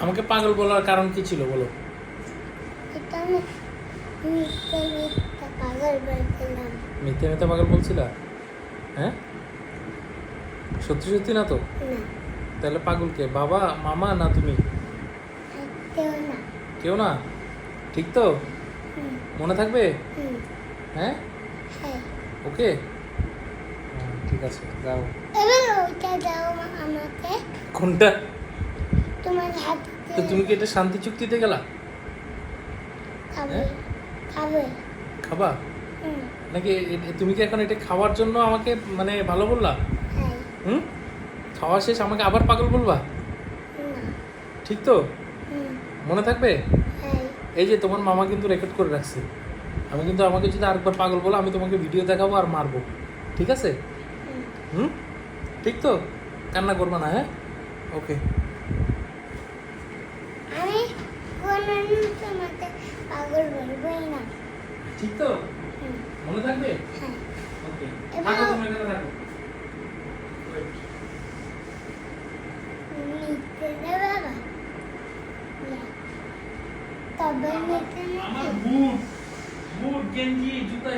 আমাকে পাগল বলার কারণ কি ছিল বলো? মিথ্যা মিথ্যা পাগল বলছিলা? হ্যাঁ? সত্যি সত্যি না তো? তাহলে পাগল কে? বাবা মামা না তুমি? আর কেউ না। ঠিক তো? মনে থাকবে? হ্যাঁ? হ্যাঁ। ওকে? হ্যাঁ, ঠিক আছে যাও। এবার দাও আমাকে? কোনটা? তোমার হাতে তো তুমি কি এটা শান্তি চুক্তিতে গেলা? খাবে। হ্যাঁ? খাবে। খাবা? নাকি তুমি কি এখন এটা খাওয়ার জন্য আমাকে মানে ভালো বললা? হ্যাঁ। হুম? খাওয়া শেষ আমাকে আবার পাগল বলবা? ঠিক তো? মনে থাকবে? হ্যাঁ। এই যে তোমার মামা কিন্তু রেকর্ড করে রাখছে। আমি কিন্তু আমাকে যদি আরেকবার পাগল বলো আমি তোমাকে ভিডিও দেখাবো আর মারবো। ঠিক আছে? হুম? ঠিক তো? কান্না করবে না হ্যাঁ? ওকে। আমি তোমাকে পাগল বলবোই না। ঠিক তো? মনে থাকবে? হ্যাঁ। ওকে। থাকো তুমি এখানে থাকো। আমার বুট বুট গেঞ্জি জুতা